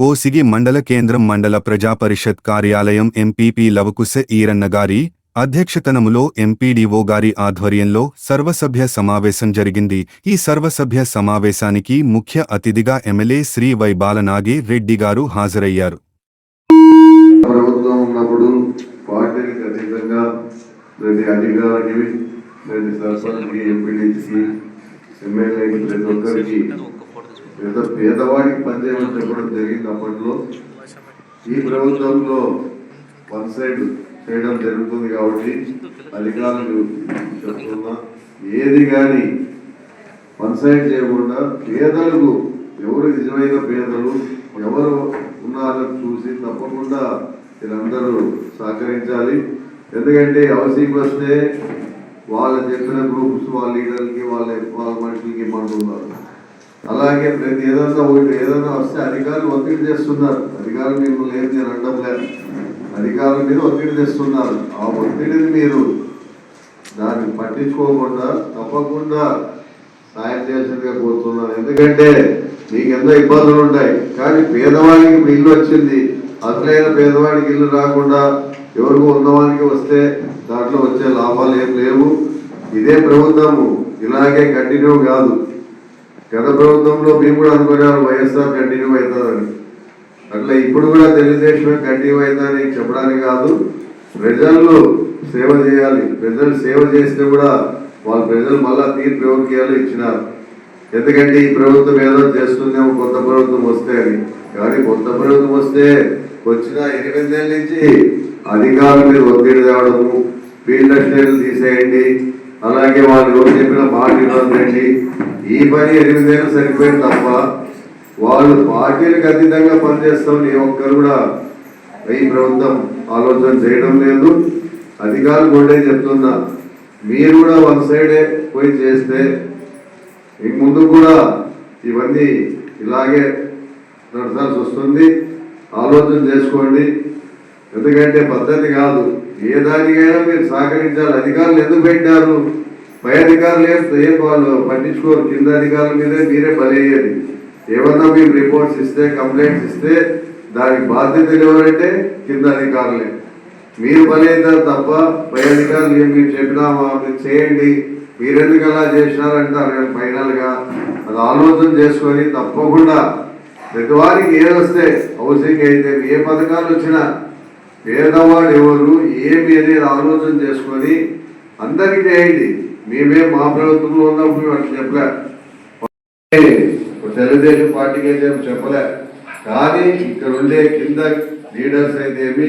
కోసిగి మండల కేంద్రం మండల ప్రజా పరిషత్ కార్యాలయం ఎంపీపీ లవకుశ ఈరన్న గారి అధ్యక్షతనములో ఎంపీడీఓ గారి ఆధ్వర్యంలో సర్వసభ్య సమావేశం జరిగింది. ఈ సర్వసభ్య సమావేశానికి ముఖ్య అతిథిగా ఎమ్మెల్యే శ్రీ వై బాలనాగి రెడ్డి గారు హాజరయ్యారు. ప్రభుత్వం ఉన్నప్పుడు అతీతంగా ప్రతి అధికారికి ప్రతి సర్పంచ్కి ఎంపీడీకి ఎమ్మెల్యేకి ప్రతి ఒక్కరికి ఏదో పేదవాడికి పనిచేయమని చెప్పడం జరిగింది అప్పట్లో. ఈ ప్రభుత్వంలో వన్ సైడ్ చేయడం జరుగుతుంది కాబట్టి అధికారులు చెప్తున్నా ఏది కానీ వన్ సైడ్ చేయకుండా పేదలకు ఎవరు నిజమైన పేదలు ఎవరు ఉన్నారో చూసి తప్పకుండా వీళ్ళందరూ సహకరించాలి. ఎందుకంటే అవసరం వస్తే వాళ్ళ చెప్పిన గ్రూప్స్ వాళ్ళ లీడర్కి వాళ్ళ వాళ్ళ మనుషులకి ఇమ్మంటున్నారు అలాగే ప్రతి ఏదన్నా ఒకటి ఏదైనా వస్తే అధికారులు ఒత్తిడి చేస్తున్నారు. అధికారులు మిమ్మల్ని ఏం నేను అనడం లేదు అధికారుల మీద ఒత్తిడి తెస్తున్నారు ఆ ఒత్తిడిని మీరు దాన్ని పట్టించుకోకుండా తప్పకుండా సాయం చేసేదిగా కోరుతున్నాను ఎందుకంటే మీకు ఎంతో ఇబ్బందులు ఉంటాయి. కానీ పేదవాడికి ఇప్పుడు ఇల్లు వచ్చింది. అసలైన పేదవాడికి ఇల్లు రాకుండా ఎవరికి ఉన్నవానికి వస్తే దాంట్లో వచ్చే లాభాలు ఏం లేవు. ఇదే ప్రభుత్వము. ఇలాగే కంటిన్యూ కాదు. గత ప్రభుత్వంలో మేము కూడా అనుకున్నాను వైఎస్ఆర్ కంటిన్యూ అవుతుందని అట్లా ఇప్పుడు కూడా తెలుగుదేశం కంటిన్యూ అవుతుందని చెప్పడానికి కాదు ప్రజలు సేవ చేయాలి. ప్రజలు సేవ చేస్తే కూడా వాళ్ళ ప్రజలు మళ్ళా తీర్పు ఎవరికి ఇచ్చినారు. ఎందుకంటే ఈ ప్రభుత్వం ఏదో చేస్తుందేమో కొత్త ప్రభుత్వం వస్తే అని. కానీ కొత్త ప్రభుత్వం వస్తే వచ్చిన ఎనిమిదేళ్ళ నుంచి అధికారుల మీద ఒత్తిడి తేవడము ఫీల్డ్ అసిస్టెంట్లు తీసేయండి అలాగే వాళ్ళు చెప్పిన మాట ఇవ్వండి ఈ పని ఎనిమిదేళ్ళు సరిపోయింది తప్ప వాళ్ళు పార్టీలకు అతీతంగా పనిచేస్తామని ఏ ఒక్కరు కూడా ఈ ప్రభుత్వం ఆలోచన చేయడం లేదు. అధికారులు కూడా చెప్తున్నా మీరు కూడా వన్ సైడే పోయి చేస్తే ఇక ముందు కూడా ఇవన్నీ ఇలాగే నడచాల్సి వస్తుంది. ఆలోచన చేసుకోండి. ఎందుకంటే పద్ధతి కాదు. ఏ దానికైనా మీరు సహకరించాలి. అధికారులు ఎందుకు పెట్టారు? పై అధికారులు ఏం వాళ్ళు పట్టించుకోరు. కింద అధికారుల మీదే మీరే బలయ్యేది ఏమన్నా మీరు రిపోర్ట్స్ ఇస్తే కంప్లైంట్స్ ఇస్తే దానికి బాధ్యతలు ఎవరంటే కింద అధికారులే. మీరు పని తప్ప పై అధికారులు ఏం మీరు చెప్పినామా మీరు చేయండి. మీరెందుకు అలా చేసినారంటారు? కానీ ఫైనల్గా అది ఆలోచన చేసుకొని తప్పకుండా ప్రతి వారికి వస్తే హౌసింగ్ అయితే ఏ పథకాలు వచ్చినా పేదవాడు ఎవరు ఏమి అనేది ఆలోచన చేసుకొని అందరికీ చేయండి. మేమే మా ప్రభుత్వంలో ఉన్నప్పుడు మేము అట్లా చెప్పలే తెలుగుదేశం పార్టీకి అయితే చెప్పలే. కానీ ఇక్కడ ఉండే కింద లీడర్స్ అయితే ఏమి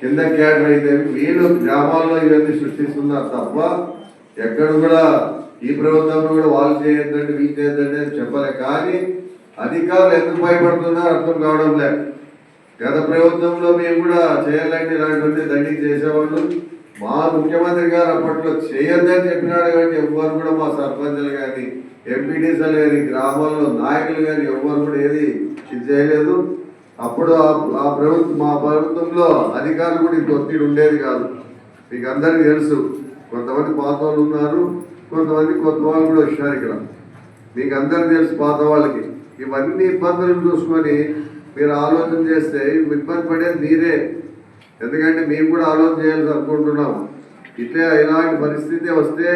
కింద క్యాడర్ అయితే ఏమి వీళ్ళు గ్రామాల్లో ఇవన్నీ సృష్టిస్తున్నారు తప్ప ఎక్కడ కూడా ఈ ప్రభుత్వంలో కూడా వాళ్ళు చేయొద్దండి వీళ్ళు చేయొద్దండి అని చెప్పలే. కానీ అధికారులు ఎందుకు భయపడుతున్నారో అర్థం కావడం లేదు. గత ప్రభుత్వంలో మేము కూడా చేయాలంటే ఇలాంటివన్నీ దండికి చేసేవాళ్ళు. మా ముఖ్యమంత్రి గారు అప్పట్లో చేయొద్దని చెప్పినాడు కానీ ఎవ్వరు కూడా మా సర్పంచులు కానీ ఎంపీటీసీలు కానీ గ్రామాల్లో నాయకులు కానీ ఎవ్వరు కూడా ఏది ఇది చేయలేదు. అప్పుడు ఆ- ఆ ప్రభుత్వం మా ప్రభుత్వంలో అధికారులు కూడా ఇంత ఒత్తిడి ఉండేది కాదు. మీకు అందరికీ తెలుసు కొంతమంది పాత వాళ్ళు ఉన్నారు కొంతమంది కొత్త వాళ్ళు కూడా వచ్చారు ఇక్కడ. మీకు అందరికీ తెలుసు పాత వాళ్ళకి. ఇవన్నీ ఇబ్బందులు చూసుకొని మీరు ఆలోచన చేస్తే ఇబ్బంది పడేది మీరే. ఎందుకంటే మేము కూడా ఆలోచన చేయాల్సి అనుకుంటున్నాం. ఇట్లా ఇలాంటి పరిస్థితి వస్తే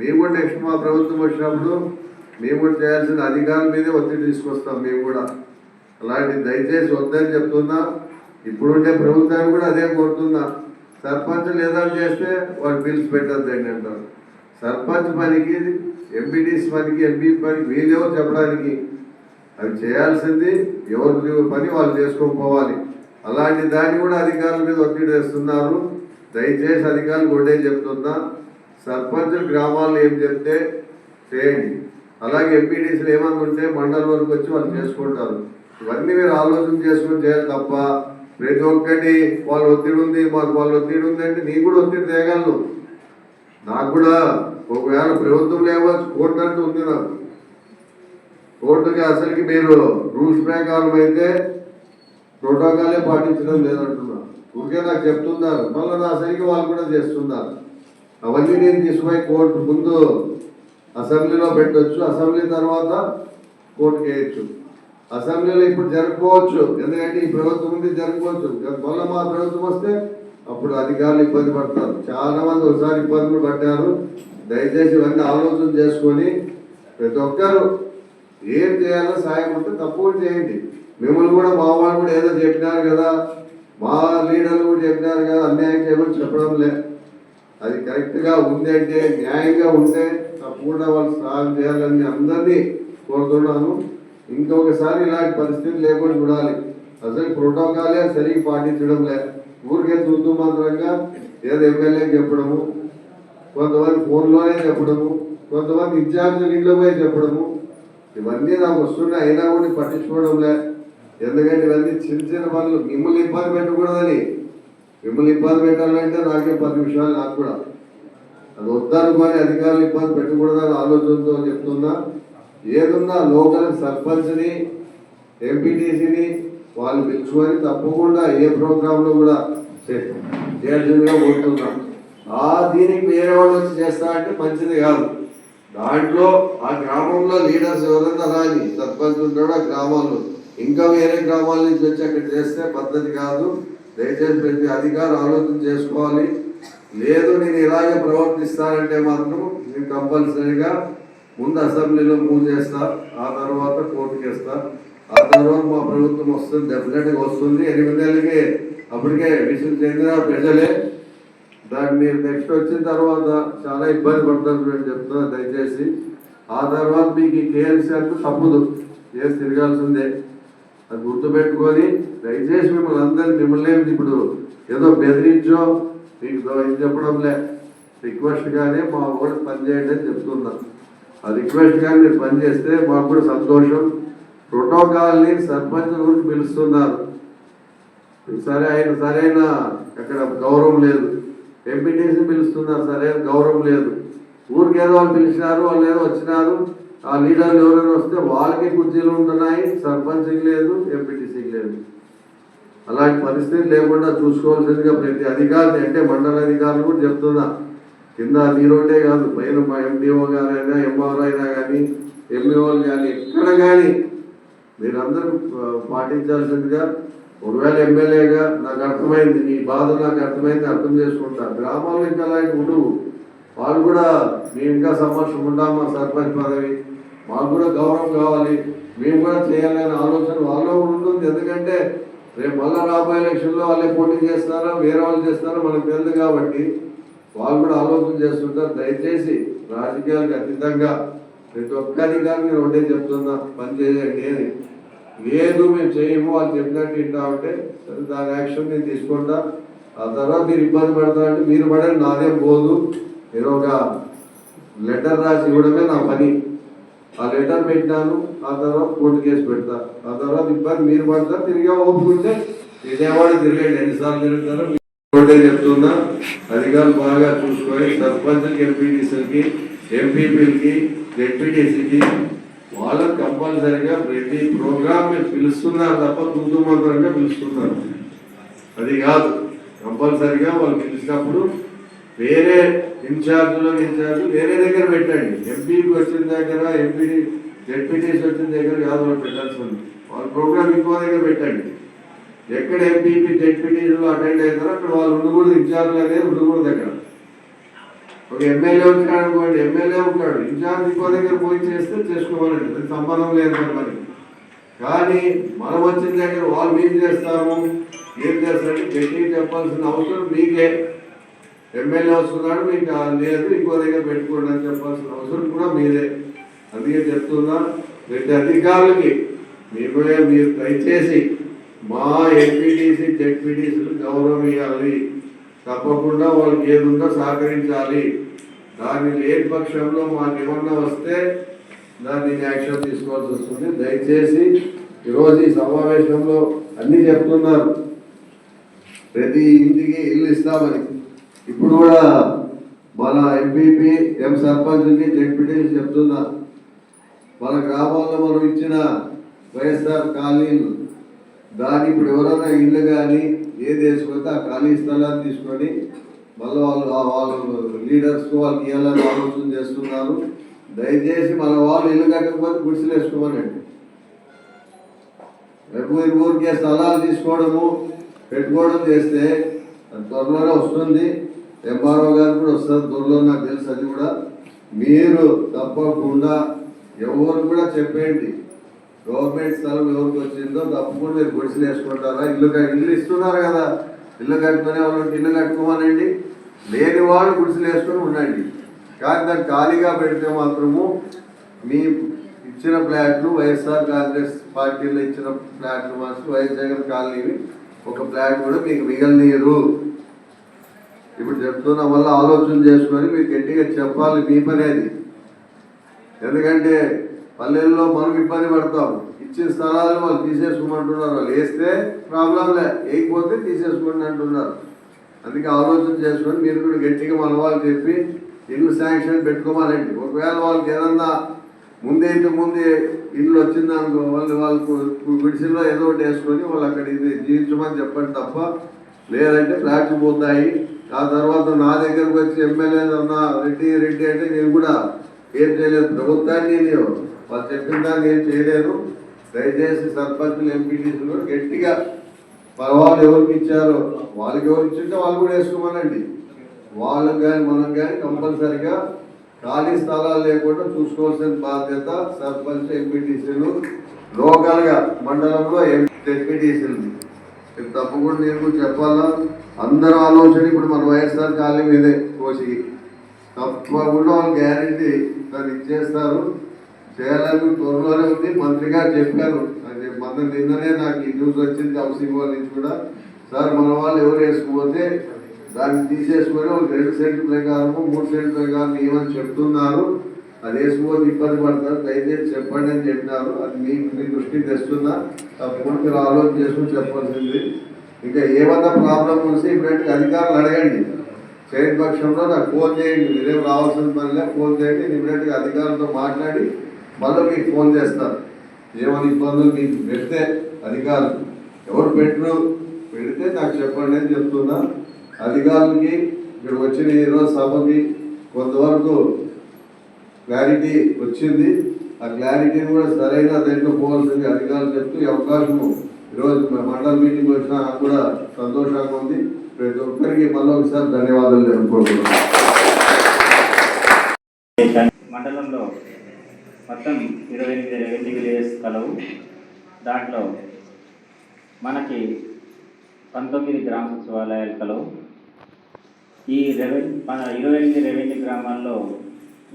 మేము కూడా నెక్స్ట్ మా ప్రభుత్వం వచ్చినప్పుడు మేము కూడా చేయాల్సిన అధికారుల మీదే ఒత్తిడి తీసుకొస్తాం మేము కూడా. అలాంటి దయచేసి వద్దని చెప్తున్నా. ఇప్పుడుండే ప్రభుత్వాన్ని కూడా అదే కోరుతున్నా. సర్పంచ్ ఏదైనా చేస్తే వాళ్ళు బిల్స్ పెట్టద్దండి అంటారు. సర్పంచ్ పనికి ఎంపీటీస్ పనికి ఎంపీ పనికి వీళ్ళెవరు చెప్పడానికి? అవి చేయాల్సింది ఎవరు పని వాళ్ళు చేసుకొని పోవాలి. అలాంటి దాన్ని కూడా అధికారుల మీద ఒత్తిడి వేస్తున్నారు. దయచేసి అధికారులు ఒకటే చెప్తున్నా సర్పంచులు గ్రామాల్లో ఏం చెప్తే చేయండి. అలాగే ఎంపీడీసీలు ఏమనుకుంటే మండల వరకు వచ్చి వాళ్ళు చేసుకుంటారు. ఇవన్నీ మీరు ఆలోచన చేసుకుని చేయాలి తప్ప ప్రతి ఒక్కటి వాళ్ళు ఒత్తిడి ఉంది మాకు వాళ్ళు ఒత్తిడి ఉంది అంటే నీకు కూడా ఒత్తిడి తేగలను. నాకు కూడా ఒకవేళ ప్రభుత్వం లేవచ్చు కోర్టు అంటూ ఉంది నాకు. కోర్టుకి అసలుకి మీరు రూల్స్ ప్రకారం అయితే ప్రోటోకాలే పాటించడం లేదంటున్నారు. ఊరికే నాకు చెప్తున్నారు. మళ్ళీ నా సరికి వాళ్ళు కూడా చేస్తున్నారు. అవన్నీ నేను తీసుకుపోయి కోర్టు ముందు అసెంబ్లీలో పెట్టొచ్చు. అసెంబ్లీ తర్వాత కోర్టుకి వేయచ్చు అసెంబ్లీలో ఇప్పుడు జరుపుకోవచ్చు. ఎందుకంటే ఈ ప్రభుత్వం ఉంది జరుపుకోవచ్చు. మళ్ళీ మా ప్రభుత్వం వస్తే అప్పుడు అధికారులు ఇబ్బంది పడతారు. చాలా మంది ఒకసారి ఇబ్బందులు పడ్డారు. దయచేసి ఇవన్నీ ఆలోచన చేసుకొని ప్రతి ఒక్కరు ఏం చేయాలో సాయం ఉంటే తప్పకుండా చేయండి. మిమ్మల్ని కూడా మా వాళ్ళు కూడా ఏదో చెప్పినారు కదా మా లీడర్లు కూడా చెప్పినారు కదా అన్యాయం చేయమని చెప్పడం లే. అది కరెక్ట్గా ఉంది అంటే న్యాయంగా ఉంటే తప్పకుండా వాళ్ళు సాయం చేయాలని అందరినీ కోరుతున్నాను. ఇంకొకసారి ఇలాంటి పరిస్థితి లేకుండా చూడాలి. అసలు ప్రోటోకాలే సరిగ్గా పాటించడం లే. ఊరికే తూతూ మాత్రంగా ఏదో ఎమ్మెల్యే చెప్పడము కొంతమంది ఫోన్లోనే చెప్పడము కొంతమంది ఇన్ఛార్జ్ ఇంట్లో పోయి చెప్పడము ఇవన్నీ నాకు వస్తున్నాయి అయినా కూడా పట్టించుకోవడంలే ఎందుకంటే ఇవన్నీ చిన్న చిన్న పనులు మిమ్మల్ని ఇబ్బంది పెట్టకూడదని. మిమ్మల్ని ఇబ్బంది పెట్టాలంటే నాకే పది నిమిషాలు నాకు కూడా. అది వద్దనుకొని అధికారులు ఇబ్బంది పెట్టకూడదని ఆలోచనతో చెప్తున్నా. ఏదున్నా లోకల్ సర్పంచ్ని ఎంపీటీసీని వాళ్ళు పిలుచుకొని తప్పకుండా ఏ ప్రోగ్రాంలో కూడా చే- చేయాల్సిందిగా కోరుతున్నాం ఆ దీనికి వేరే వాళ్ళు వచ్చి చేస్తా అంటే మంచిది కాదు. దాంట్లో ఆ గ్రామంలో లీడర్స్ ఎవరన్నా రాని సర్పంచ్ ఉంటాడు ఆ గ్రామాల్లో ఇంకా వేరే గ్రామాల నుంచి వచ్చి అక్కడ చేస్తే పద్ధతి కాదు. దయచేసి ప్రతి అధికారం ఆలోచన చేసుకోవాలి. లేదు నేను ఇలాగే ప్రవర్తిస్తానంటే మాత్రం నేను కంపల్సరీగా ముందు అసెంబ్లీలో మూవ్ చేస్తా ఆ తర్వాత కోర్టుకి వేస్తా. ఆ తర్వాత మా ప్రభుత్వం వస్తుంది డెఫినెట్గా వస్తుంది. ఎనిమిది నెలలకి అప్పటికే విసుగు చెందిన ప్రజలే దాన్ని మీరు నెక్స్ట్ వచ్చిన తర్వాత చాలా ఇబ్బంది పడతారు నేను చెప్తున్నా దయచేసి. ఆ తర్వాత మీకు ఈ కేఎల్సీ అంటూ తప్పదు. కేసు తిరగాల్సిందే. అది గుర్తుపెట్టుకొని దయచేసి మిమ్మల్ని అందరినీ మిమ్మల్ని ఇప్పుడు ఏదో బెదిరించో? మీకు ఏం చెప్పడంలే. రిక్వెస్ట్ కానీ మా కూడా పనిచేయండి అని చెప్తున్నా. ఆ రిక్వెస్ట్ కానీ మీరు పనిచేస్తే మాకు కూడా సంతోషం. ప్రోటోకాల్ని సర్పంచ్ గురించి పిలుస్తున్నారు. సరే ఆయన సరైన అక్కడ గౌరవం లేదు. ఎంపీటీసీ పిలుస్తున్నారు సరే గౌరవం లేదు. ఊరికి ఏదో వాళ్ళు పిలిచినారు వాళ్ళు ఏదో వచ్చినారు ఆ లీడర్లు ఎవరైనా వస్తే వాళ్ళకి కుర్చీలు ఉంటున్నాయి సర్పంచ్కి లేదు ఎంపీటీసీకి లేదు. అలాంటి పరిస్థితి లేకుండా చూసుకోవాల్సిందిగా ప్రతి అధికారిని అంటే మండల అధికారులు కూడా చెప్తున్నా. కింద నీరోటే కాదు పైన మా ఎండిఓ గారైనా ఎంఆర్ అయినా కానీ ఎంఈఓలు కానీ ఎక్కడ కానీ మీరందరూ పాటించాల్సిందిగా ఒకవేళ ఎమ్మెల్యేగా నాకు అర్థమైంది నీ బాధ నాకు అర్థమైంది అర్థం చేసుకుంటా. గ్రామాల్లో ఇంకా అలాగే ఉండవు వాళ్ళు కూడా మేము ఇంకా సంవత్సరం ఉండామా సర్పంచ్ పదవి. మాకు కూడా గౌరవం కావాలి. మేము కూడా చేయాలనే ఆలోచన వాళ్ళలో ఉంటుంది. ఎందుకంటే రేపు మళ్ళీ రాబోయే ఎలక్షన్లో వాళ్ళే పోటీ చేస్తారా వేరే వాళ్ళు చేస్తారా మనకు తెలియదు కాబట్టి వాళ్ళు కూడా ఆలోచన చేస్తుంటారు. దయచేసి రాజకీయాలకు అతీతంగా ప్రతి ఒక్క కానీ నేను ఒకటే చెప్తున్నా పని చేయండి అని. లేదు మేము చేయము అని చెప్పినట్టు వింటా సరే దాని యాక్షన్ నేను తీసుకుంటా. ఆ తర్వాత మీరు ఇబ్బంది పడతా అంటే మీరు పడండి నాదేం పోదు. నేను ఒక లెటర్ రాసి ఇవ్వడమే నా పని. ఆ లెటర్ పెట్టినాను ఆ తర్వాత కోర్టు కేసు పెడతా. ఆ తర్వాత ఇబ్బంది మీరు పడతారు తిరిగి ఒప్పుకుంటే విజయవాడ తిరగండి. ఎన్నిసార్లు తిరుగుతారో ఒకటే చెప్తున్నా. అధికారులు బాగా చూసుకొని సర్పంచ్కి ఎంపీటీసీలకి ఎంపీపీలకి జెడ్పీటీసీకి వాళ్ళకి కంపల్సరిగా ప్రతి ప్రోగ్రామ్ పిలుస్తున్నారు తప్ప తుందు మంత్రంగా పిలుస్తున్నారు. అది కాదు. కంపల్సరిగా వాళ్ళు పిలిచినప్పుడు వేరే ఇన్ఛార్జ్లో ఇన్ఛార్జ్ వేరే దగ్గర పెట్టండి. ఎంపీకి వచ్చిన దగ్గర ఎంపీ డెప్యూటీస్ వచ్చిన దగ్గర కాదు వాళ్ళు పెట్టాల్సి ఉంది. వాళ్ళ ప్రోగ్రామ్ ఇంకో దగ్గర పెట్టండి. ఎక్కడ ఎంపీపీ జెడ్పీటీసీలో అటెండ్ అవుతారో అక్కడ వాళ్ళు ఉండకూడదు. ఇన్ఛార్జ్ అనేది ఉండకూడదు అక్కడ. ఒక ఎమ్మెల్యే ఉంటాడు అనుకోండి ఎమ్మెల్యే ఉంటాడు. ఇన్ఛార్జ్ ఇంకో దగ్గర పోయి చేస్తే చేసుకోవాలండి. అది సంబంధం లేదు మరి కానీ మనం వచ్చిన దగ్గర వాళ్ళు ఏం చేస్తాము ఏం చేస్తారంటే పెట్టి చెప్పాల్సిన అవసరం మీకే. ఎమ్మెల్యే వస్తున్నాడు మీకు లేదు ఇంకో దగ్గర పెట్టుకోండి అని చెప్పాల్సిన అవసరం కూడా మీదే. అందుకే చెప్తున్నా ప్రతి అధికారులకి మీకు మీరు దయచేసి మా ఎంపీటీసీ జెడ్పీటీసీలు గౌరవం ఇవ్వాలి తప్పకుండా వాళ్ళకి ఏదుందో సహకరించాలి. దాన్ని లేని పక్షంలో మాకు ఏమన్నా వస్తే దాన్ని యాక్షన్ తీసుకోవాల్సి వస్తుంది. దయచేసి ఈరోజు ఈ సమావేశంలో అన్ని చెప్తున్నారు. ప్రతి ఇంటికి ఇల్లు ఇస్తామని. ఇప్పుడు కూడా మన ఎంపీపీ ఎం సర్పంచ్ని జెడ్పీటీ చెప్తున్నా. మన గ్రామాల్లో మనం ఇచ్చిన వైఎస్ఆర్ కాలనీలు. దాన్ని ఇప్పుడు ఎవరైనా ఇల్లు కానీ ఏది వేసుకుంటే ఆ ఖాళీ స్థలాన్ని తీసుకొని మళ్ళీ వాళ్ళు వాళ్ళు లీడర్స్ వాళ్ళకి ఇవ్వాలని ఆలోచన చేస్తున్నారు. దయచేసి మన వాళ్ళు ఇల్లు కట్టకపోతే గుడిసెలు వేసుకోమనండి. ఊరి ఊరికే స్థలాలు తీసుకోవడము పెట్టుకోవడం చేస్తే అది త్వరలోనే వస్తుంది. ఎంఆర్ఓ గారు కూడా వస్తుంది త్వరలో నాకు తెలుసు అది కూడా. మీరు తప్పకుండా ఎవరు కూడా చెప్పేయండి. గవర్నమెంట్ స్థలం ఎవరికి వచ్చిందో తప్పకుండా మీరు గుడిసెలు వేసుకుంటారా? ఇల్లు ఇల్లు ఇస్తున్నారు కదా. ఇల్లు కట్టుకునే వాళ్ళు ఇల్లు కట్టుకోమనండి. లేని వాళ్ళు గుడిసెలు వేసుకొని ఉండండి. కానీ దాన్ని ఖాళీగా పెడితే మాత్రము మీ ఇచ్చిన ఫ్లాట్లు వైఎస్ఆర్ కాంగ్రెస్ పార్టీలో ఇచ్చిన ఫ్లాట్లు మాత్రం వైఎస్ జగన్ కాలనీవి ఒక ఫ్లాట్ కూడా మీకు మిగలనీయరు ఇప్పుడు చెప్తున్న వల్ల ఆలోచన చేసుకొని మీరు గట్టిగా చెప్పాలి మీ పనేది ఎందుకంటే పల్లెల్లో మనం ఇబ్బంది పడతాం. ఇచ్చిన స్థలాలు వాళ్ళు తీసేసుకోమంటున్నారు. వాళ్ళు వేస్తే ప్రాబ్లం లే. వేయకపోతే తీసేసుకోండి అంటున్నారు. అందుకే ఆలోచన చేసుకొని మీరు కూడా గట్టిగా మన వాళ్ళు చెప్పి ఇల్లు శాంక్షన్ పెట్టుకోవాలండి. ఒకవేళ వాళ్ళకి ఏదన్నా ముందే ముందే ఇల్లు వచ్చిందనుకో వాళ్ళు వాళ్ళకు గుడిసెల్లో ఏదో ఒకటి వేసుకొని వాళ్ళు అక్కడ ఇది జీవించమని చెప్పండి తప్ప లేదంటే ఫ్లాట్స్ పోతాయి. ఆ తర్వాత నా దగ్గరకు వచ్చి ఎమ్మెల్యే అన్నా రెడ్డి రెడ్డి అంటే నేను కూడా ఏం చేయలేదు. ప్రభుత్వాన్ని నేను వాళ్ళు చెప్పిన దాన్ని ఏం చేయలేదు దయచేసి సర్పంచులు ఎంపీటీసీలు కూడా గట్టిగా పర్వాలేదు ఎవరికి ఇచ్చారో వాళ్ళకి ఎవరు ఇచ్చింటే వాళ్ళు కూడా వేసుకోమనండి. వాళ్ళకి కానీ మనం కానీ కంపల్సరిగా ఖాళీ స్థలాలు లేకుండా చూసుకోవాల్సిన బాధ్యత సర్పంచ్ ఎంపీటీసీలు లోకల్గా మండలంలో ఎంపీటీసీలు. ఇది తప్పకుండా నేను చెప్పాలా? అందరూ ఆలోచన ఇప్పుడు మన వైఎస్ఆర్ ఖాళీ మీదే కోసి తప్పకుండా వాళ్ళు గ్యారంటీ దాన్ని ఇచ్చేస్తారు. చేయాలని త్వరలోనే ఉంది. మంత్రి గారు చెప్పారు. అది నిన్ననే నాకు ఈ న్యూస్ వచ్చింది హౌసింగ్ వాళ్ళ నుంచి కూడా. సార్ మన వాళ్ళు ఎవరు వేసుకుపోతే దాన్ని తీసేసుకొని ఒక రెండు సెంట్ల ప్రకారము మూడు సెంట్ల ప్రకారం ఏమని చెప్తున్నారు? అది వేసుకుపోతే ఇబ్బంది పడతారు. దయచేసి చెప్పండి అని చెప్పినారు. అది మీ మీ దృష్టికి తెస్తున్నా. తప్పకుండా మీరు ఆలోచన చేసుకుని చెప్పాల్సింది. ఇంకా ఏమన్నా ప్రాబ్లం వస్తే ఇప్పుడంటే అధికారులు అడగండి. చేయని పక్షంలో నాకు ఫోన్ చేయండి. మీరేం రావాల్సిన పనిలే ఫోన్ చేయండి. ఇమీడియట్గా అధికారులతో మాట్లాడి మళ్ళీ మీకు ఫోన్ చేస్తారు ఏమైనా ఇబ్బందులు మీకు పెడితే అధికారులు. ఎవరు పెట్టరు పెడితే నాకు చెప్పండి అని చెప్తున్నా. అధికారులకి ఇక్కడ వచ్చిన ఈరోజు సభకి కొంతవరకు క్లారిటీ వచ్చింది. ఆ క్లారిటీని కూడా సరైన దాంట్లో పోవాల్సింది అధికారులు చెప్తూ ఈ అవకాశము ఈరోజు మండల మీటింగ్ వచ్చినా నాకు కూడా సంతోషంగా ఉంది. ప్రతి ఒక్కరికి మళ్ళీ ఒకసారి ధన్యవాదాలు తెలుపుకుంటున్నాను. మండలంలో మొత్తం ఇరవై ఎనిమిది రెవెన్యూ విలేజెస్ కలవు. దాంట్లో మనకి పంతొమ్మిది గ్రామ సచివాలయాలు కలవు. ఈ రెవెన్యూ మన ఇరవై ఎనిమిది రెవెన్యూ గ్రామాల్లో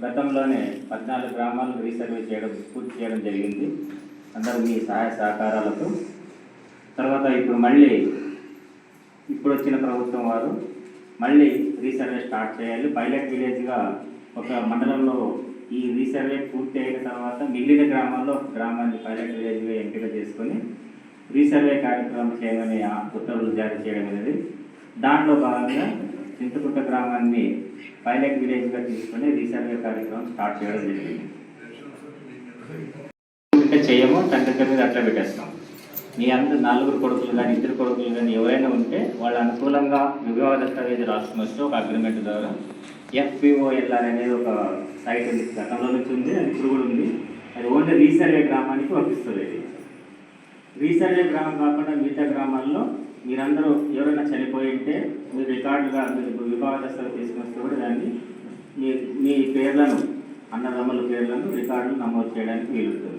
గతంలోనే పద్నాలుగు గ్రామాలు రీసర్వే చేయడం పూర్తి చేయడం జరిగింది. అందరూ మీ సహాయ సహకారాలతో. తర్వాత ఇప్పుడు మళ్ళీ ఇప్పుడు వచ్చిన ప్రభుత్వం వారు మళ్ళీ రీసర్వే స్టార్ట్ చేయాలి. పైలట్ విలేజ్గా ఒక మండలంలో ఈ రీసర్వే పూర్తి అయిన తర్వాత మిగిలిన గ్రామాల్లో ఒక గ్రామాన్ని పైలట్ విలేజ్గా ఎంపిక చేసుకొని రీసర్వే కార్యక్రమం చేయమని ఆ ఉత్తర్వులు జారీ చేయడం అనేది దాంట్లో భాగంగా చింతకుంట గ్రామాన్ని పైలట్ విలేజ్గా తీసుకొని రీసర్వే కార్యక్రమం స్టార్ట్ చేయడం జరిగింది ఉంటే చేయము తండ్రి దగ్గర మీద అట్లా పెట్టేస్తాం మీ అందరు నలుగురు కొడుకులు కానీ ఇద్దరు కొడుకులు కానీ ఎవరైనా ఉంటే వాళ్ళ అనుకూలంగా వివాహ దస్తావేజు రాసుకుని వస్తే ఒక అగ్రిమెంట్ ద్వారా ఎఫ్పిఓఎల్ఆర్ అనేది ఒక సైట్ ఉంది. గతంలో నుంచి ఉంది అది ఇప్పుడు కూడా ఉంది. అది ఓన్లీ రీసర్వే గ్రామానికి వర్తిస్తుంది ఇది రీసర్వే గ్రామం కాకుండా మిగతా గ్రామాల్లో మీరందరూ ఎవరైనా చనిపోయి ఉంటే మీరు రికార్డుగా మీరు వివాహ తీసుకొస్తే కూడా దాన్ని మీ మీ పేర్లను అన్నదమ్ముల పేర్లను రికార్డులు నమోదు చేయడానికి వీలుంటుంది.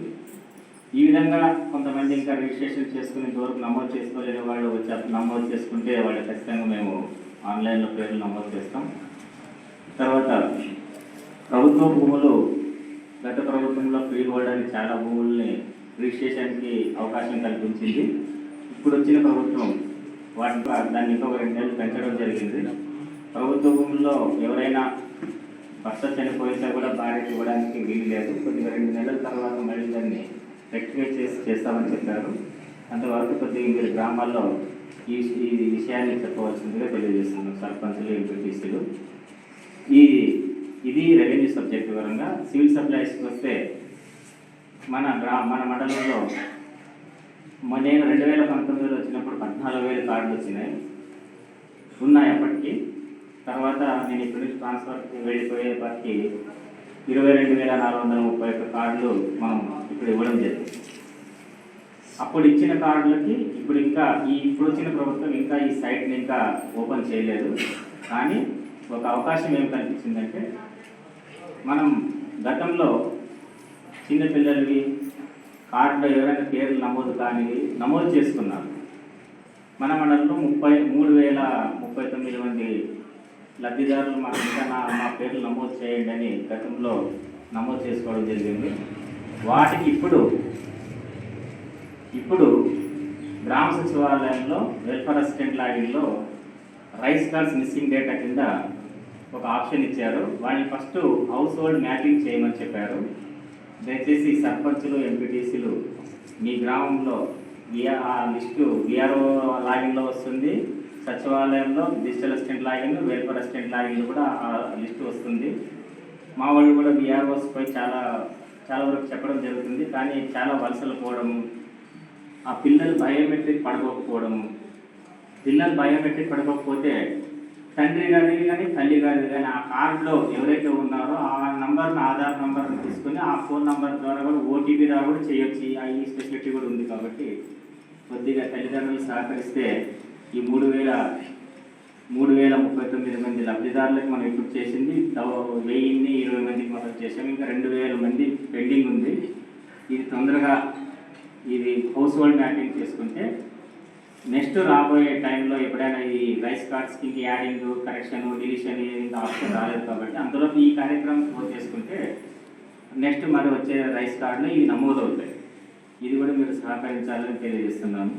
ఈ విధంగా కొంతమంది ఇంకా రిజిస్ట్రేషన్ చేసుకుని ఇంతవరకు నమోదు చేసుకోలేని వాళ్ళు వచ్చి అప్పుడు నమోదు చేసుకుంటే వాళ్ళు ఖచ్చితంగా మేము ఆన్లైన్లో పేర్లు నమోదు చేస్తాం. తర్వాత ప్రభుత్వ భూములు గత ప్రభుత్వంలో ఫ్రీ హోల్డర్కి చాలా భూముల్ని రిజిస్ట్రేషన్కి అవకాశం కల్పించింది. ఇప్పుడు వచ్చిన ప్రభుత్వం వాటి దాన్ని ఇంకొక రెండు నెలలు పెంచడం జరిగింది. ప్రభుత్వ భూముల్లో ఎవరైనా భర్త చనిపోయితే కూడా భార్యకి ఇవ్వడానికి వీలు లేదు. కొద్దిగా రెండు నెలల తర్వాత మళ్ళీ దాన్ని రెక్టిఫై చేసి చేస్తామని చెప్పారు. అంతవరకు కొద్దిగా మీరు గ్రామాల్లో ఈ ఈ విషయాన్ని చెప్పవలసిందిగా తెలియజేస్తున్నాం సర్పంచులు ఎంపీటీసీలు. ఈ ఇది రెవెన్యూ సబ్జెక్ట్ వివరంగా. సివిల్ సప్లైస్కి వస్తే మన గ్రా మన మండలంలో నేను రెండు వేల పంతొమ్మిదిలో వచ్చినప్పుడు పద్నాలుగు వేల కార్డులు వచ్చినాయి. ఉన్నాయి అప్పటికి. తర్వాత నేను ఇప్పటి నుంచి ట్రాన్స్ఫర్కి వెళ్ళిపోయేపటికి ఇరవై రెండు వేల నాలుగు వందల ముప్పై ఒక్క కార్డులు మనం ఇప్పుడు ఇవ్వడం జరిగింది. అప్పుడు ఇచ్చిన కార్డులకి ఇప్పుడు ఇంకా ఈ ఇప్పుడు వచ్చిన ప్రభుత్వం ఇంకా ఈ సైట్ని ఇంకా ఓపెన్ చేయలేదు. కానీ ఒక అవకాశం ఏం కనిపించిందంటే మనం గతంలో చిన్న పిల్లలవి కార్డులో ఎవరైనా పేర్లు నమోదు కానివి నమోదు చేసుకున్నారు. మన మండలంలో ముప్పై మూడు వేల ముప్పై తొమ్మిది మంది లబ్ధిదారులు మా ఇంకా నా మా పేర్లు నమోదు చేయండి అని గతంలో నమోదు చేసుకోవడం జరిగింది. వాటికి ఇప్పుడు ఇప్పుడు గ్రామ సచివాలయంలో వెల్ఫేర్ అసిస్టెంట్ లాగిన్లో రైస్ కార్డ్స్ మిస్సింగ్ డేటా కింద ఒక ఆప్షన్ ఇచ్చారు. వాళ్ళని ఫస్ట్ హౌస్ హోల్డ్ మ్యాపింగ్ చేయమని చెప్పారు. దయచేసి సర్పంచులు ఎంపీటీసీలు మీ గ్రామంలో విఆర్ ఆ లిస్టు విఆర్ఓ లాగిన్లో వస్తుంది. సచివాలయంలో digital assistant login welfare assistant login కూడా ఆ లిస్ట్ వస్తుంది. మా వాళ్ళు కూడా బీఆర్ఓస్ పోయి చాలా చాలా వరకు చెప్పడం జరుగుతుంది. కానీ చాలా వలసలు పోవడము ఆ పిల్లలు బయోమెట్రిక్ పడకపోవడము పిల్లలు బయోమెట్రిక్ పడకపోతే తండ్రి గారిది కానీ తల్లి గారిది కానీ ఆ కార్డులో ఎవరైతే ఉన్నారో ఆ నంబర్ని ఆధార్ నంబర్ని తీసుకుని ఆ ఫోన్ నంబర్ ద్వారా కూడా ఓటీపీ ద్వారా కూడా చేయొచ్చు. ఆ ఈ ఫెసిలిటీ కూడా ఉంది కాబట్టి కొద్దిగా తల్లిదండ్రులు సహకరిస్తే ఈ మూడు వేల మూడు వేల ముప్పై తొమ్మిది మంది లబ్ధిదారులకు మనం ఇప్పుడు చేసింది వెయ్యిన్ని ఇరవై మందికి మనం చేసాం ఇంకా రెండు వేల మంది పెండింగ్ ఉంది. ఇది తొందరగా ఇది హౌస్ హోల్డ్ మ్యాపింగ్ చేసుకుంటే నెక్స్ట్ రాబోయే టైంలో ఎప్పుడైనా ఈ రైస్ కార్డ్స్కి ఇంక యాడింగ్ కరెక్షన్ డిలీషన్ ఇంకా ఆప్షన్ రాలేదు కాబట్టి అందులో ఈ కార్యక్రమం పూర్తి చేసుకుంటే నెక్స్ట్ మరి వచ్చే రైస్ కార్డులో ఇవి నమోదవుతాయి. ఇది కూడా మీరు సహకరించాలని తెలియజేస్తున్నాను.